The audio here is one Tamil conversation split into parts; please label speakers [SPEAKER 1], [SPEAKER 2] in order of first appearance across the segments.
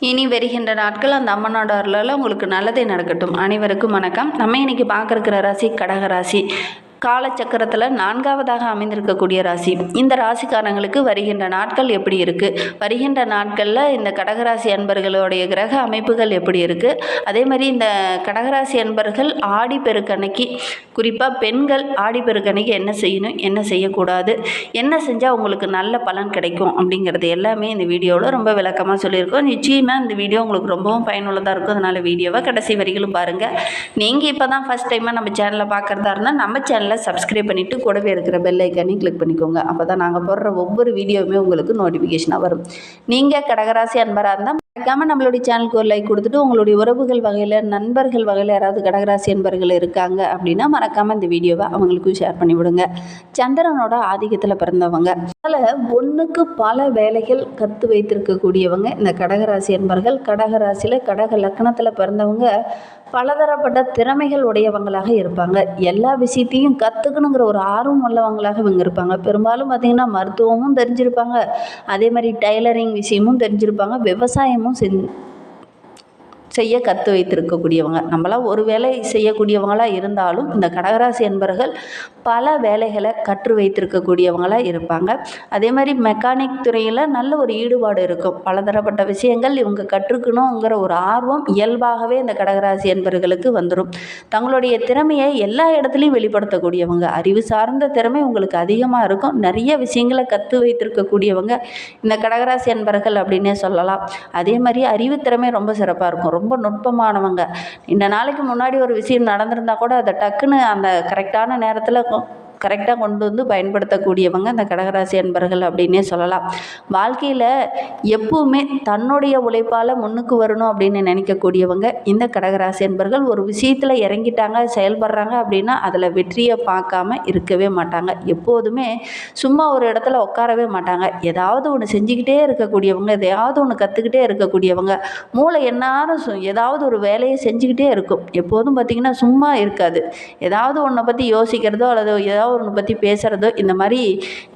[SPEAKER 1] இனி வருகின்ற நாட்கள் அந்த அம்மனோட அருளால் உங்களுக்கு நல்லதே நடக்கட்டும். அனைவருக்கும் வணக்கம். நம்ம இன்னைக்கு பார்க்குற ராசி கடக ராசி. காலச்சக்கரத்தில் நான்காவதாக அமைந்திருக்கக்கூடிய ராசி. இந்த ராசிக்காரங்களுக்கு வருகின்ற நாட்கள் எப்படி இருக்குது வருகின்ற நாட்களில் இந்த கடகராசி அன்பர்களுடைய கிரக அமைப்புகள் எப்படி இருக்குது அதே மாதிரி இந்த கடகராசி அன்பர்கள் ஆடி பெருக்கணைக்கு குறிப்பாக பெண்கள் ஆடி பெருக்கணைக்கு என்ன செய்யணும் என்ன செய்யக்கூடாது என்ன செஞ்சால் உங்களுக்கு நல்ல பலன் கிடைக்கும் அப்படிங்கிறது எல்லாமே இந்த வீடியோவில் ரொம்ப விளக்கமாக சொல்லியிருக்கோம். நிச்சயமாக இந்த வீடியோ உங்களுக்கு ரொம்பவும் பயனுள்ளதாக இருக்கும். அதனால் வீடியோவை கடைசி வரைக்கும் பாருங்கள் நீங்கள் இப்போ தான் ஃபஸ்ட் டைமாக நம்ம சேனலை பார்க்குறதா இருந்தால் நம்ம சேனல் சப்ஸ்கிரைப் பண்ணிவிட்டு கூடவே இருக்கிற பெல் ஐக்கானையும் கிளிக் பண்ணிக்கோங்க. அப்போ தான் நாங்கள் போடுற ஒவ்வொரு வீடியோவுமே உங்களுக்கு நோட்டிஃபிகேஷனாக வரும். நீங்கள் கடகராசி அன்பராக இருந்தால் மறக்காமல் நம்மளுடைய சேனலுக்கு ஒரு லைக் கொடுத்துட்டு உங்களுடைய உறவுகள் வகையில் நண்பர்கள் வகையில் யாராவது கடகராசி அன்பர்கள் இருக்காங்க அப்படின்னா மறக்காமல் இந்த வீடியோவை அவங்களுக்கும் ஷேர் பண்ணி விடுங்க. சந்திரனோட ஆதிக்கத்தில் பிறந்தவங்க. அதனால் ஒன்றுக்கு பல வேலைகள் கற்று வைத்திருக்கக்கூடியவங்க இந்த கடகராசி அன்பர்கள். கடகராசியில் கடக லக்கணத்தில் பிறந்தவங்க. பலதரப்பட்ட திறமைகள் உடையவங்களாக இருப்பாங்க. எல்லா விஷயத்தையும் கற்றுக்கணுங்கிற ஒரு ஆர்வம் உள்ளவங்களாக இவங்க இருப்பாங்க. பெரும்பாலும் பார்த்திங்கன்னா மருத்துவமும் தெரிஞ்சிருப்பாங்க. அதே மாதிரி டைலரிங் விஷயமும் தெரிஞ்சிருப்பாங்க. விவசாயமும் செஞ் செய்ய கற்று வைத்திருக்கக்கூடியவங்க. நம்மளாம் ஒரு வேலை செய்யக்கூடியவங்களாக இருந்தாலும் இந்த கடகராசி என்பர்கள் பல வேலைகளை கற்று வைத்திருக்கக்கூடியவங்களாக இருப்பாங்க. அதே மாதிரி மெக்கானிக் துறையில் நல்ல ஒரு ஈடுபாடு இருக்கும். பலதரப்பட்ட விஷயங்கள் இவங்க கற்றுக்கணுங்கிற ஒரு ஆர்வம் இயல்பாகவே இந்த கடகராசி என்பர்களுக்கு வந்துடும் தங்களுடைய திறமையை எல்லா இடத்துலையும் வெளிப்படுத்தக்கூடியவங்க. அறிவு சார்ந்த திறமை உங்களுக்கு அதிகமாக இருக்கும். நிறைய விஷயங்களை கற்று வைத்திருக்கக்கூடியவங்க இந்த கடகராசி என்பர்கள் அப்படின்னே சொல்லலாம். அதே மாதிரி அறிவு திறமை ரொம்ப சிறப்பாக இருக்கும். ரொம்ப ரொம்ப நுட்பமானவங்க. இந்த நாளைக்கு முன்னாடி ஒரு விஷயம் நடந்திருந்தா கூட அதை டக்குன்னு அந்த கரெக்டான நேரத்தில் கரெக்டாக கொண்டு வந்து பயன்படுத்தக்கூடியவங்க அந்த கடகராசி அன்பர்கள் அப்படின்னே சொல்லலாம். வாழ்க்கையில் எப்பவுமே தன்னுடைய உழைப்பால் முன்னுக்கு வரணும் அப்படின்னு நினைக்கக்கூடியவங்க இந்த கடகராசி அன்பர்கள் ஒரு விஷயத்தில் இறங்கிட்டாங்க செயல்படுறாங்க அப்படின்னா அதில் வெற்றியை பார்க்காம இருக்கவே மாட்டாங்க. எப்போதுமே சும்மா ஒரு இடத்துல உட்காரவே மாட்டாங்க. ஏதாவது ஒன்று செஞ்சுக்கிட்டே இருக்கக்கூடியவங்க எதையாவது ஒன்று கற்றுக்கிட்டே இருக்கக்கூடியவங்க மூளை எந்நேரம் சு ஏதாவது ஒரு வேலையை செஞ்சுக்கிட்டே இருக்கும். எப்போதும் பார்த்திங்கன்னா சும்மா இருக்காது. ஏதாவது ஒன்றை பற்றி யோசிக்கிறதோ அல்லது ஏதாவது ஒன்று பற்றி பேசுகிறதோ இந்த மாதிரி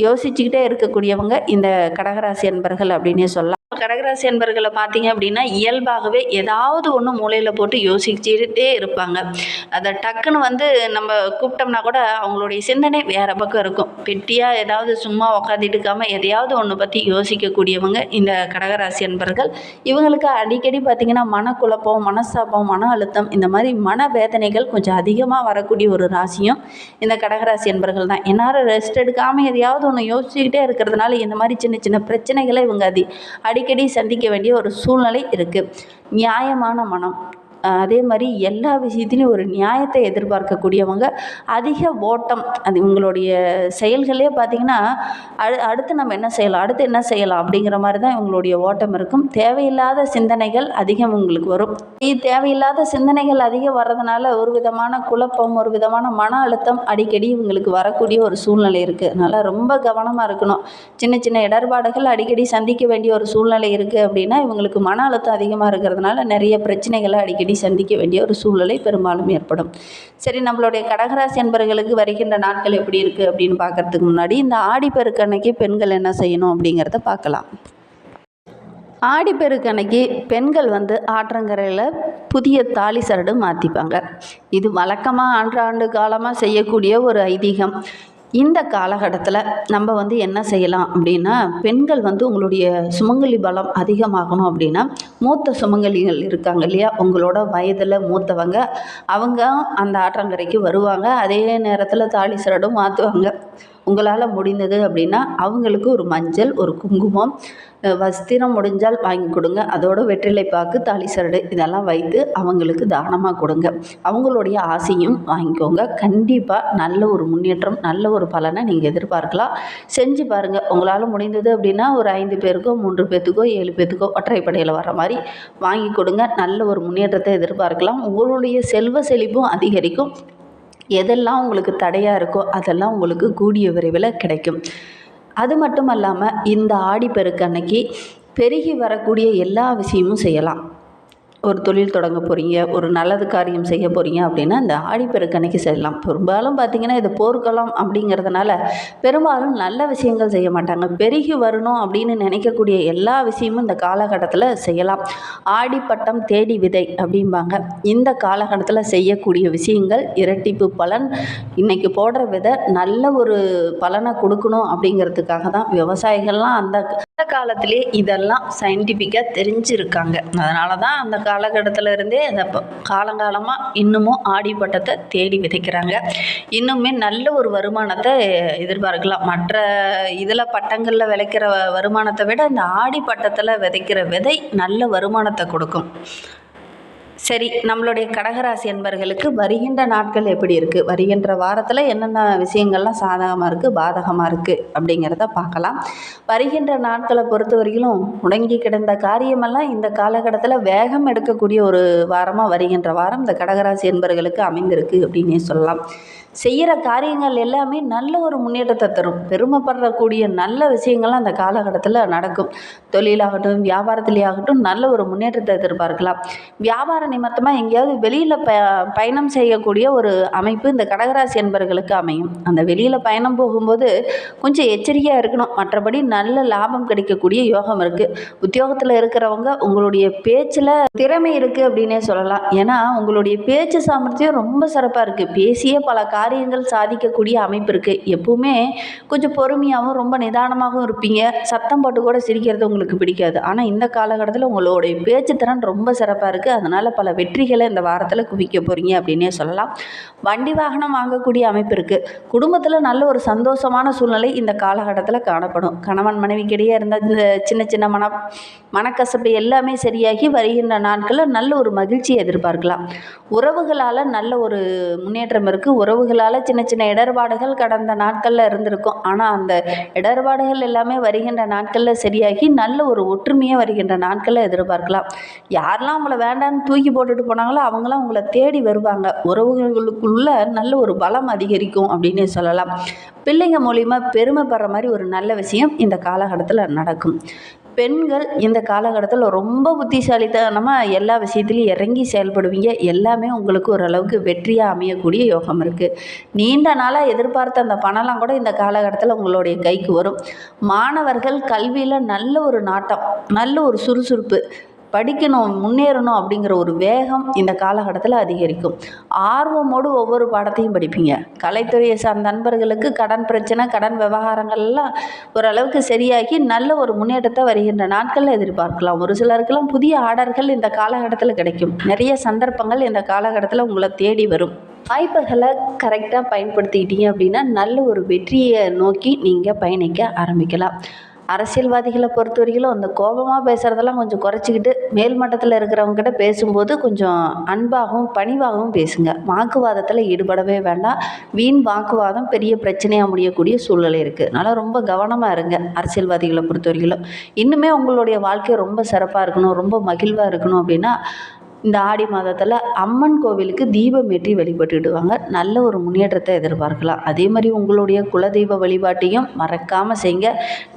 [SPEAKER 1] யோசிச்சுக்கிட்டே இருக்கக்கூடியவங்க இந்த கடகராசி அன்பர்கள் அப்படின்னே சொல்லலாம். கடகராசி அன்பர்களை பார்த்தீங்க அப்படின்னா இயல்பாகவே ஏதாவது ஒன்று மூளையில் போட்டு யோசிச்சுட்டே இருப்பாங்க. அதை டக்குன்னு வந்து நம்ம கூப்பிட்டோம்னா கூட அவங்களுடைய சிந்தனை வேறு பக்கம் இருக்கும். பெட்டியாக ஏதாவது சும்மா உக்காந்துட்டு இருக்காமல் எதையாவது ஒன்று பற்றி யோசிக்கக்கூடியவங்க இந்த கடகராசி அன்பர்கள். இவங்களுக்கு அடிக்கடி பார்த்திங்கன்னா மனக்குழப்பம் மனஸ்தாபம் மன அழுத்தம் இந்த மாதிரி மன வேதனைகள் கொஞ்சம் அதிகமாக வரக்கூடிய ஒரு ராசியும் இந்த கடகராசி அன்பர்கள் தான். எந்நேரம் ரெஸ்ட் எடுக்காமல் எதையாவது ஒன்று யோசிச்சுக்கிட்டே இருக்கிறதுனால இந்த மாதிரி சின்ன சின்ன பிரச்சனைகளை இவங்க அதி அடிக்கடி சந்திக்க வேண்டிய ஒரு சூழ்நிலை இருக்குது நியாயமான மனம். அதே மாதிரி எல்லா விஷயத்துலையும் ஒரு நியாயத்தை எதிர்பார்க்கக்கூடியவங்க அதிக ஓட்டம் அது இவங்களுடைய செயல்களே பார்த்திங்கன்னா அடு அடுத்து நம்ம என்ன செய்யலாம் அடுத்து என்ன செய்யலாம் அப்படிங்கிற மாதிரி தான் இவங்களுடைய ஓட்டம் இருக்கும். தேவையில்லாத சிந்தனைகள் அதிகம் உங்களுக்கு வரும். இது தேவையில்லாத சிந்தனைகள் அதிகம் வர்றதுனால ஒரு விதமான குழப்பம் ஒரு விதமான மன அழுத்தம் அடிக்கடி இவங்களுக்கு வரக்கூடிய ஒரு சூழ்நிலை இருக்குது அதனால் ரொம்ப கவனமாக இருக்கணும். சின்ன சின்ன இடர்பாடுகள் அடிக்கடி சந்திக்க வேண்டிய ஒரு சூழ்நிலை இருக்குது அப்படின்னா இவங்களுக்கு மன அழுத்தம் அதிகமாக இருக்கிறதுனால நிறைய பிரச்சனைகளை அடிக்கடி அடிக்கடி சந்திக்க வேண்டிய ஒரு சூழ்நிலை பெரும்பாலும் ஏற்படும். சரி நம்மளுடைய கடகராசி என்பர்களுக்கு வருகின்ற நாட்கள் எப்படி இருக்குது அப்படின்னு பார்க்கறதுக்கு முன்னாடி இந்த ஆடிப்பெருக்கன்னைக்கு பெண்கள் என்ன செய்யணும் அப்படிங்கிறத பார்க்கலாம். ஆடிப்பெருக்கன்னைக்கு பெண்கள் வந்து ஆற்றங்கரையில் புதிய தாலி சரடு மாற்றிப்பாங்க இது வழக்கமாக ஆண்டு காலமாக செய்யக்கூடிய ஒரு ஐதீகம். இந்த காலகட்டத்தில் நம்ம வந்து என்ன செய்யலாம் அப்படின்னா பெண்கள் வந்து உங்களுடைய சுமங்கலி பலம் அதிகமாகணும் அப்படின்னா மூத்த சுமங்கலிகள் இருக்காங்க இல்லையா? உங்களோட வயதில் மூத்தவங்க அவங்க அந்த ஆற்றங்கரைக்கு வருவாங்க. அதே நேரத்தில் தாலி சிரடும் மாற்றுவாங்க உங்களால் முடிந்தது அப்படின்னா அவங்களுக்கு ஒரு மஞ்சள் ஒரு குங்குமம் வஸ்திரம் முடிஞ்சால் வாங்கி கொடுங்க. அதோட வெற்றிலை பாக்கு தாலி சரடு இதெல்லாம் வைத்து அவங்களுக்கு தானமாக கொடுங்க. அவங்களுடைய ஆசையும் வாங்கிக்கோங்க. கண்டிப்பாக நல்ல ஒரு முன்னேற்றம் நல்ல ஒரு பலனை நீங்கள் எதிர்பார்க்கலாம். செஞ்சு பாருங்கள் உங்களால் முடிந்தது அப்படின்னா ஒரு ஐந்து பேருக்கோ மூன்று பேர்த்துக்கோ ஏழு பேர்த்துக்கோ ஒற்றைப்படையில் வர மாதிரி வாங்கி கொடுங்க. நல்ல ஒரு முன்னேற்றத்தை எதிர்பார்க்கலாம். உங்களுடைய செல்வ செழிப்பும் அதிகரிக்கும். எதெல்லாம் உங்களுக்கு தடையாக இருக்கோ அதெல்லாம் உங்களுக்கு கூடிய விரைவில் கிடைக்கும். அது மட்டும் அல்லாமல் இந்த ஆடிப்பெருக்கு அன்னைக்கு பெருகி வரக்கூடிய எல்லா விஷயமும் செய்யலாம். ஒரு தொழில் தொடங்க போகிறீங்க ஒரு நல்லது காரியம் செய்ய போகிறீங்க அப்படின்னா இந்த ஆடிப்பெருக்கன்னைக்கு செய்யலாம் பெரும்பாலும் பார்த்தீங்கன்னா இது போர்க்களம் அப்படிங்கிறதுனால பெரும்பாலும் நல்ல விஷயங்கள் செய்ய மாட்டாங்க. பெருகி வரணும் அப்படின்னு நினைக்கக்கூடிய எல்லா விஷயமும் இந்த காலகட்டத்தில் செய்யலாம். ஆடிப்பட்டம் தேடி விதை அப்படிம்பாங்க. இந்த காலகட்டத்தில் செய்யக்கூடிய விஷயங்கள் இரட்டிப்பு பலன் இன்றைக்கி போடுற விதை நல்ல ஒரு பலனை கொடுக்கணும் அப்படிங்கிறதுக்காக தான் விவசாயிகள்லாம் அந்த காலத்திலே இதெல்லாம் சயின்டிஃபிக்காக தெரிஞ்சிருக்காங்க. அதனால தான் அந்த காலகட்டத்தில் இருந்தே அந்த காலங்காலமாக இன்னமும் ஆடிப்பட்டத்தை தேடி விதைக்கிறாங்க. இன்னுமே நல்ல ஒரு வருமானத்தை எதிர்பார்க்கலாம். மற்ற இதில் பட்டங்களில் விளைக்கிற வருமானத்தை விட இந்த ஆடி பட்டத்தில் விதைக்கிற விதை நல்ல வருமானத்தை கொடுக்கும். சரி நம்மளுடைய கடகராசி என்பர்களுக்கு வருகின்ற நாட்கள் எப்படி இருக்குது வருகின்ற வாரத்தில் என்னென்ன விஷயங்கள்லாம் சாதகமாக இருக்குது பாதகமாக இருக்குது அப்படிங்கிறத பார்க்கலாம். வருகின்ற நாட்களை பொறுத்த வரையிலும் முடங்கி கிடந்த காரியமெல்லாம் இந்த காலகட்டத்தில் வேகம் எடுக்கக்கூடிய ஒரு வாரமாக வருகின்ற வாரம் இந்த கடகராசி என்பர்களுக்கு அமைந்திருக்கு அப்படின்னே சொல்லலாம். செய்கிற காரியங்கள் எல்லாமே நல்ல ஒரு முன்னேற்றத்தை தரும். பெருமைப்படக்கூடிய நல்ல விஷயங்கள்லாம் அந்த காலகட்டத்தில் நடக்கும். தொழிலாகட்டும் வியாபாரத்திலே ஆகட்டும் நல்ல ஒரு முன்னேற்றத்தை எதிர்பார்க்கலாம். வியாபார நிமித்தமாக எங்கேயாவது வெளியில் ப பயணம் செய்யக்கூடிய ஒரு அமைப்பு இந்த கடகராசி என்பர்களுக்கு அமையும். அந்த வெளியில் பயணம் போகும்போது கொஞ்சம் எச்சரிக்கையாக இருக்கணும். மற்றபடி நல்ல லாபம் கிடைக்கக்கூடிய யோகம் இருக்குது உத்தியோகத்தில் இருக்கிறவங்க உங்களுடைய பேச்சில் திறமை இருக்குது அப்படின்னே சொல்லலாம். ஏன்னா உங்களுடைய பேச்சு சாமர்த்தியம் ரொம்ப சிறப்பாக இருக்குது பேசியே பல காரியங்கள் சாதிக்கக்கூடிய அமைப்பு இருக்குது எப்பவுமே கொஞ்சம் பொறுமையாகவும் ரொம்ப நிதானமாகவும் இருப்பீங்க. சத்தம் போட்டு கூட சிரிக்கிறது உங்களுக்கு பிடிக்காது. ஆனால் இந்த காலகட்டத்தில் உங்களுடைய பேச்சு திறன் ரொம்ப சிறப்பாக இருக்குது அதனால் பல வெற்றிகளை இந்த வாரத்தில் குவிக்க போகிறீங்க அப்படின்னே சொல்லலாம். வண்டி வாகனம் வாங்கக்கூடிய அமைப்பு இருக்குது குடும்பத்தில் நல்ல ஒரு சந்தோஷமான சூழ்நிலை இந்த காலகட்டத்தில் காணப்படும். கணவன் மனைவிக்கிடையே இருந்த இந்த சின்ன சின்ன மன மனக்கசப்பு எல்லாமே சரியாகி வருகின்ற நாட்களில் நல்ல ஒரு மகிழ்ச்சியை எதிர்பார்க்கலாம். உறவுகளால் நல்ல ஒரு முன்னேற்றம் இருக்குது உறவுகளால் சின்ன சின்ன இடர்பாடுகள் கடந்த நாட்களில் இருந்திருக்கும். ஆனால் அந்த இடர்பாடுகள் எல்லாமே வருகின்ற நாட்களில் சரியாகி நல்ல ஒரு ஒற்றுமையாக வருகின்ற நாட்களில் எதிர்பார்க்கலாம். யாரெல்லாம் உங்களை வேண்டான்னு தூக்கி போட்டுட்டு போனாங்களோ அவங்களாம் உங்களை தேடி வருவாங்க. உறவுகளுக்குள்ள நல்ல ஒரு பலம் அதிகரிக்கும் அப்படின்னு சொல்லலாம். பிள்ளைங்க மூலிமா பெருமைப்படுற மாதிரி ஒரு நல்ல விஷயம் இந்த காலகட்டத்தில் நடக்கும். பெண்கள் இந்த காலகட்டத்தில் ரொம்ப புத்திசாலித்தனமாக எல்லா விஷயத்துலையும் இறங்கி செயல்படுவீங்க. எல்லாமே உங்களுக்கு ஓரளவுக்கு வெற்றியாக அமையக்கூடிய யோகம் இருக்குது நீண்ட நாளாக எதிர்பார்த்த அந்த பணம்லாம் கூட இந்த காலகட்டத்தில் உங்களுடைய கைக்கு வரும். மாணவர்கள் கல்வியில் நல்ல ஒரு நாட்டம் நல்ல ஒரு சுறுசுறுப்பு படிக்கணும் முன்னேறணும் அப்படிங்கிற ஒரு வேகம் இந்த காலகட்டத்தில் அதிகரிக்கும். ஆர்வமோடு ஒவ்வொரு பாடத்தையும் படிப்பீங்க. கலைத்துறையை சார்ந்த நண்பர்களுக்கு கடன் பிரச்சனை கடன் விவகாரங்கள்லாம் ஓரளவுக்கு சரியாகி நல்ல ஒரு முன்னேற்றத்தை வருகின்ற நாட்களில் எதிர்பார்க்கலாம். ஒரு சிலருக்கெல்லாம் புதிய ஆர்டர்கள் இந்த காலகட்டத்தில் கிடைக்கும். நிறைய சந்தர்ப்பங்கள் இந்த காலகட்டத்தில் உங்களை தேடி வரும். வாய்ப்புகளை கரெக்டாக பயன்படுத்திக்கிட்டீங்க அப்படின்னா நல்ல ஒரு வெற்றியை நோக்கி நீங்கள் பயணிக்க ஆரம்பிக்கலாம். அரசியல்வாதிகளை பொறுத்த வரைக்கும் அந்த கோபமாக பேசுகிறதெல்லாம் கொஞ்சம் குறைச்சிக்கிட்டு மேல் மட்டத்தில் இருக்கிறவங்ககிட்ட பேசும்போது கொஞ்சம் அன்பாகவும் பணிவாகவும் பேசுங்க. வாக்குவாதத்தில் ஈடுபடவே வேண்டாம். வீண் வாக்குவாதம் பெரிய பிரச்சனையாக முடியக்கூடிய சூழ்நிலை இருக்குது அதனால் ரொம்ப கவனமாக இருங்க அரசியல்வாதிகளை பொறுத்த வரைக்கும் இன்னுமே உங்களுடைய வாழ்க்கை ரொம்ப சிறப்பாக இருக்கணும் ரொம்ப மகிழ்வாக இருக்கணும் அப்படின்னா இந்த ஆடி மாதத்தில் அம்மன் கோவிலுக்கு தீபம் ஏற்றி வழிபட்டுடுவாங்க. நல்ல ஒரு முன்னேற்றத்தை எதிர்பார்க்கலாம். அதே மாதிரி உங்களுடைய குலதெய்வ வழிபாட்டையும் மறக்காமல் செய்யுங்க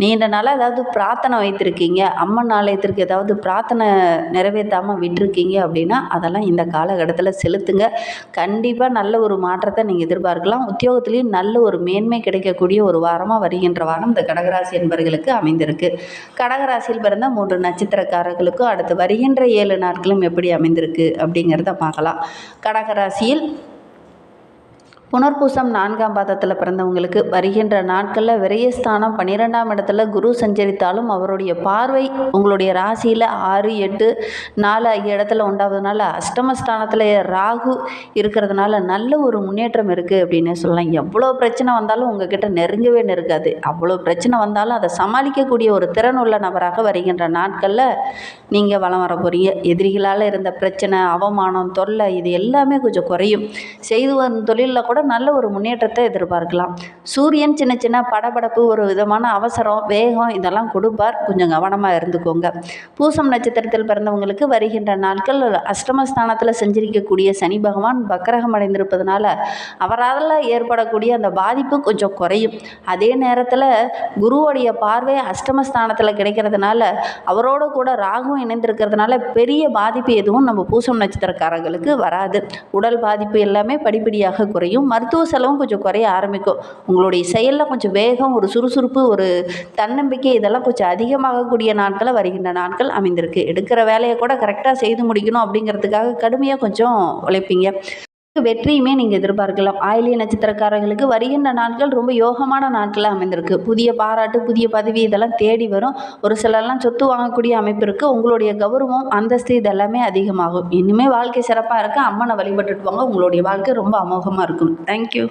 [SPEAKER 1] நீண்ட நாளாக ஏதாவது பிரார்த்தனை வைத்திருக்கீங்க. அம்மன் ஆலயத்திற்கு ஏதாவது பிரார்த்தனை நிறைவேற்றாமல் விட்டுருக்கீங்க அப்படின்னா அதெல்லாம் இந்த காலகட்டத்தில் செலுத்துங்க. கண்டிப்பாக நல்ல ஒரு மாற்றத்தை நீங்கள் எதிர்பார்க்கலாம். உத்தியோகத்துலேயும் நல்ல ஒரு மேன்மை கிடைக்கக்கூடிய ஒரு வாரமாக வருகின்ற வாரம் இந்த கடகராசி என்பவர்களுக்கு அமைந்திருக்கு. கடகராசியில் பிறந்த மூன்று நட்சத்திரக்காரர்களுக்கும் அடுத்து வருகின்ற ஏழு நாட்களும் எப்படி அமைந்து அமைந்திருக்கு அப்படிங்கிறத பார்க்கலாம். கடகராசியில் புனர்பூசம் நான்காம் பாதத்தில் பிறந்தவங்களுக்கு வருகின்ற நாட்களில் விரயஸ்தானம் பன்னிரெண்டாம் இடத்துல குரு சஞ்சரித்தாலும் அவருடைய பார்வை உங்களுடைய ராசியில் ஆறு எட்டு நாலு ஆகிய இடத்துல உண்டாவதுனால அஷ்டமஸ்தானத்தில் ராகு இருக்கிறதுனால நல்ல ஒரு முன்னேற்றம் இருக்குது அப்படின்னு சொல்லலாம். எவ்வளோ பிரச்சனை வந்தாலும் உங்ககிட்ட நெருங்கவே நெருங்காது. அவ்வளோ பிரச்சனை வந்தாலும் அதை சமாளிக்கக்கூடிய ஒரு திறன் உள்ள நபராக வருகின்ற நாட்களில் நீங்கள் வளம் வர போகிறீங்க எதிரிகளால் இருந்த பிரச்சனை அவமானம் தொல்லை இது எல்லாமே கொஞ்சம் குறையும். செய்து வரும் தொழிலில் கூட நல்ல ஒரு முன்னேற்றத்தை எதிர்பார்க்கலாம். சூரியன் சின்ன சின்ன படபடப்பு ஒரு விதமான அவசரம் வேகம் இதெல்லாம் கொடுப்பார். கொஞ்சம் கவனமாக இருந்துக்கோங்க. பூசம் நட்சத்திரத்தில் பிறந்தவங்களுக்கு வருகின்ற நாட்கள் அஷ்டமஸ்தானத்தில் செஞ்சிருக்கக்கூடிய சனி பகவான் பக்ரகம் அடைந்திருப்பதனால அவரால் ஏற்படக்கூடிய அந்த பாதிப்பு கொஞ்சம் குறையும். அதே நேரத்தில் குருவோடைய பார்வை அஷ்டமஸ்தானத்தில் கிடைக்கிறதுனால அவரோட கூட ராகும் இணைந்திருக்கிறதுனால பெரிய பாதிப்பு எதுவும் நம்ம பூசம் நட்சத்திரக்காரங்களுக்கு வராது. உடல் பாதிப்பு எல்லாமே படிப்படியாக குறையும். மருத்துவ செலவும் கொஞ்சம் குறைய ஆரம்பிக்கும். உங்களுடைய செயலில் கொஞ்சம் வேகம் ஒரு சுறுசுறுப்பு ஒரு தன்னம்பிக்கை இதெல்லாம் கொஞ்சம் அதிகமாகக்கூடிய நாட்களில் வருகின்ற நாட்கள் அமைந்திருக்கு. எடுக்கிற வேலையை கூட கரெக்டாக செய்து முடிக்கணும் அப்படிங்கிறதுக்காக கடுமையாக கொஞ்சம் உழைப்பீங்க. வெற்றியுமே நீங்கள் எதிர்பார்க்கலாம். ஆயிலிய நட்சத்திரக்காரர்களுக்கு வருகின்ற நாட்கள் ரொம்ப யோகமான நாட்களாக அமைந்திருக்கு. புதிய பாராட்டு புதிய பதவி இதெல்லாம் தேடி வரும். ஒரு சிலர்லாம் சொத்து வாங்கக்கூடிய அமைப்பு இருக்குது உங்களுடைய கௌரவம் அந்தஸ்து இதெல்லாமே அதிகமாகும். இனிமேல் வாழ்க்கை சிறப்பாக இருக்க. அம்மனை வழிபட்டுட்டு வாங்க உங்களுடைய வாழ்க்கை ரொம்ப அமோகமாக இருக்கும். தேங்க்யூ